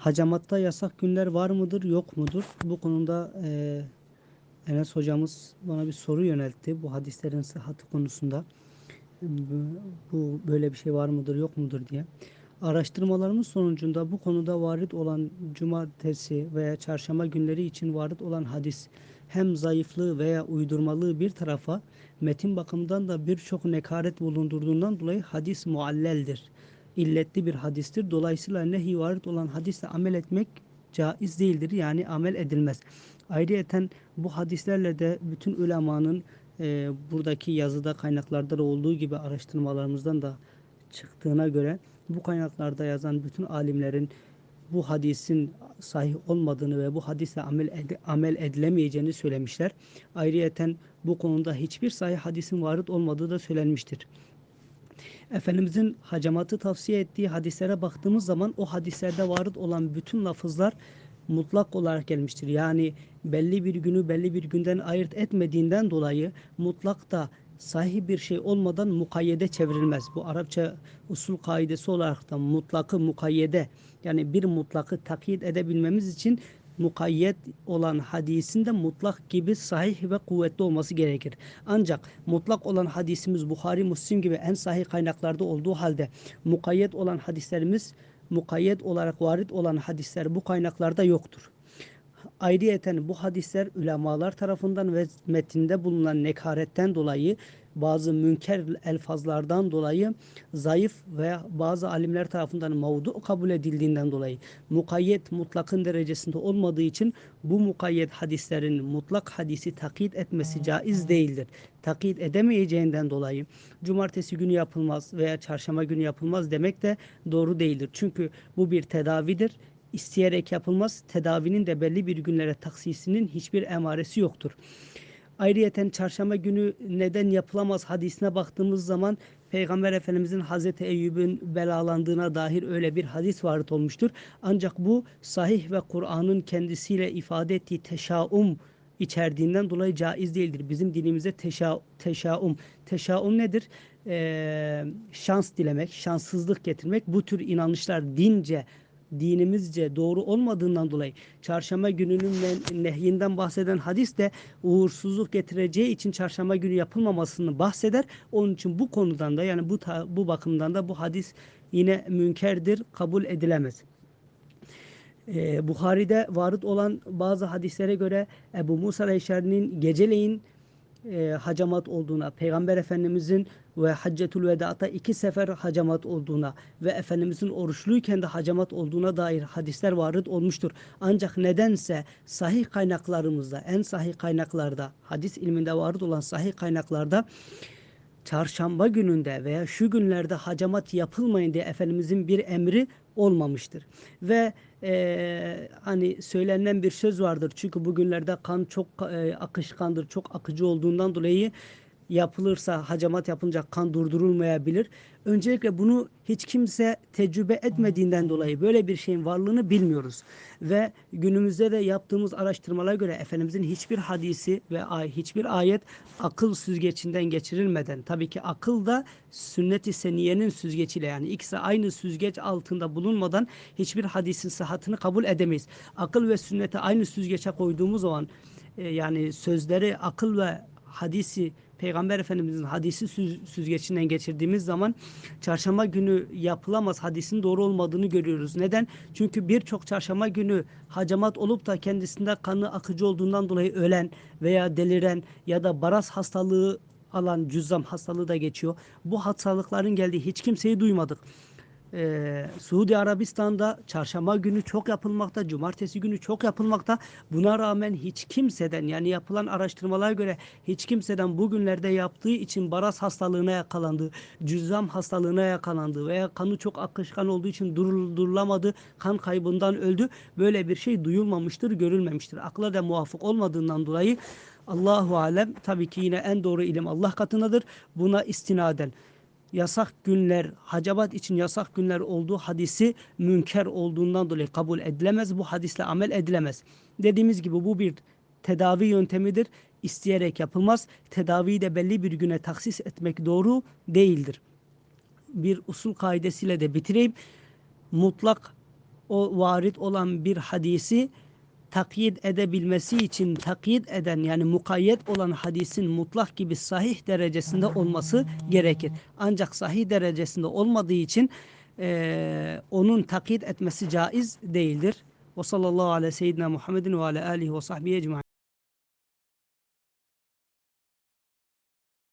Hacamatta yasak günler var mıdır, yok mudur? Bu konuda e, Enes hocamız bana bir soru yöneltti bu hadislerin sıhhati konusunda. Bu, böyle bir şey var mıdır, yok mudur diye. Araştırmalarımız sonucunda bu konuda varit olan cumartesi veya çarşamba günleri için varit olan hadis hem zayıflığı veya uydurmalığı bir tarafa metin bakımından da birçok nekaret bulundurduğundan dolayı hadis mualleldir. İlletli bir hadistir. Dolayısıyla nehi varit olan hadisle amel etmek caiz değildir. Yani amel edilmez. Ayrıyeten bu hadislerle de bütün ulemanın e, buradaki yazıda kaynaklarda da olduğu gibi araştırmalarımızdan da çıktığına göre bu kaynaklarda yazan bütün alimlerin bu hadisin sahih olmadığını ve bu hadise amel, ed amel edilemeyeceğini söylemişler. Ayrıyeten bu konuda hiçbir sahih hadisin varit olmadığı da söylenmiştir. Efendimizin hacamatı tavsiye ettiği hadislere baktığımız zaman o hadislerde varit olan bütün lafızlar mutlak olarak gelmiştir. Yani belli bir günü belli bir günden ayırt etmediğinden dolayı mutlak da sahih bir şey olmadan mukayyede çevrilmez. Bu Arapça usul kaidesi olarak da mutlakı mukayyede yani bir mutlakı takyit edebilmemiz için mukayyet olan hadisin de mutlak gibi sahih ve kuvvetli olması gerekir. Ancak mutlak olan hadisimiz Bukhari, Müslim gibi en sahih kaynaklarda olduğu halde mukayyet olan hadislerimiz mukayyet olarak varit olan hadisler bu kaynaklarda yoktur. Ayrıyeten bu hadisler ulemalar tarafından ve metinde bulunan nekaretten dolayı bazı münker elfazlardan dolayı zayıf veya bazı alimler tarafından mavdu kabul edildiğinden dolayı mukayyet mutlakın derecesinde olmadığı için bu mukayyet hadislerin mutlak hadisi takit etmesi caiz değildir. Takit edemeyeceğinden dolayı cumartesi günü yapılmaz veya çarşamba günü yapılmaz demek de doğru değildir. Çünkü bu bir tedavidir isteyerek yapılmaz. Tedavinin de belli bir günlere taksisinin hiçbir emaresi yoktur. Ayrıyeten çarşamba günü neden yapılamaz hadisine baktığımız zaman Peygamber Efendimizin Hazreti Eyyub'un belalandığına dair öyle bir hadis varit olmuştur. Ancak bu sahih ve Kur'an'ın kendisiyle ifade ettiği teşaum içerdiğinden dolayı caiz değildir. Bizim dinimize teşa, teşaum. Teşaum nedir? Ee, şans dilemek, şanssızlık getirmek. Bu tür inanışlar dince dinimizce doğru olmadığından dolayı çarşamba gününün nehyinden bahseden hadis de uğursuzluk getireceği için çarşamba günü yapılmamasını bahseder. Onun için bu konudan da yani bu bu bakımdan da bu hadis yine münkerdir, kabul edilemez. Ee, Buhari'de varıt olan bazı hadislere göre Ebu Musa Aleyhisselam'ın geceleyin e, hacamat olduğuna, Peygamber Efendimizin ve Haccetul Veda'ta iki sefer hacamat olduğuna ve Efendimizin oruçluyken de hacamat olduğuna dair hadisler varit olmuştur. Ancak nedense sahih kaynaklarımızda, en sahih kaynaklarda, hadis ilminde varit olan sahih kaynaklarda çarşamba gününde veya şu günlerde hacamat yapılmayın diye Efendimizin bir emri olmamıştır. Ve e, hani söylenen bir söz vardır. Çünkü bugünlerde kan çok e, akışkandır, çok akıcı olduğundan dolayı yapılırsa hacamat yapınca kan durdurulmayabilir. Öncelikle bunu hiç kimse tecrübe etmediğinden dolayı böyle bir şeyin varlığını bilmiyoruz. Ve günümüzde de yaptığımız araştırmalara göre Efendimizin hiçbir hadisi ve hiçbir ayet akıl süzgecinden geçirilmeden tabii ki akıl da sünnet-i seniyenin süzgeciyle yani ikisi aynı süzgeç altında bulunmadan hiçbir hadisin sıhhatini kabul edemeyiz. Akıl ve sünneti aynı süzgeçe koyduğumuz zaman e, yani sözleri akıl ve hadisi Peygamber Efendimizin hadisi süz, süzgecinden geçirdiğimiz zaman çarşamba günü yapılamaz hadisin doğru olmadığını görüyoruz. Neden? Çünkü birçok çarşamba günü hacamat olup da kendisinde kanı akıcı olduğundan dolayı ölen veya deliren ya da baras hastalığı alan cüzzam hastalığı da geçiyor. Bu hastalıkların geldiği hiç kimseyi duymadık e, Suudi Arabistan'da çarşamba günü çok yapılmakta, cumartesi günü çok yapılmakta. Buna rağmen hiç kimseden yani yapılan araştırmalara göre hiç kimseden bugünlerde yaptığı için baras hastalığına yakalandı, cüzzam hastalığına yakalandı veya kanı çok akışkan olduğu için durdurulamadı, kan kaybından öldü. Böyle bir şey duyulmamıştır, görülmemiştir. Akla da muvafık olmadığından dolayı Allahu alem tabii ki yine en doğru ilim Allah katındadır. Buna istinaden yasak günler, hacabat için yasak günler olduğu hadisi münker olduğundan dolayı kabul edilemez. Bu hadisle amel edilemez. Dediğimiz gibi bu bir tedavi yöntemidir. İsteyerek yapılmaz. Tedaviyi de belli bir güne taksis etmek doğru değildir. Bir usul kaidesiyle de bitireyim. Mutlak o varit olan bir hadisi takyit edebilmesi için takyit eden yani mukayyet olan hadisin mutlak gibi sahih derecesinde olması gerekir. Ancak sahih derecesinde olmadığı için eee, onun takyit etmesi caiz değildir. Ve sallallahu aleyhi seyyidina Muhammedin ve ala alihi ve sahbihi ecmaîn.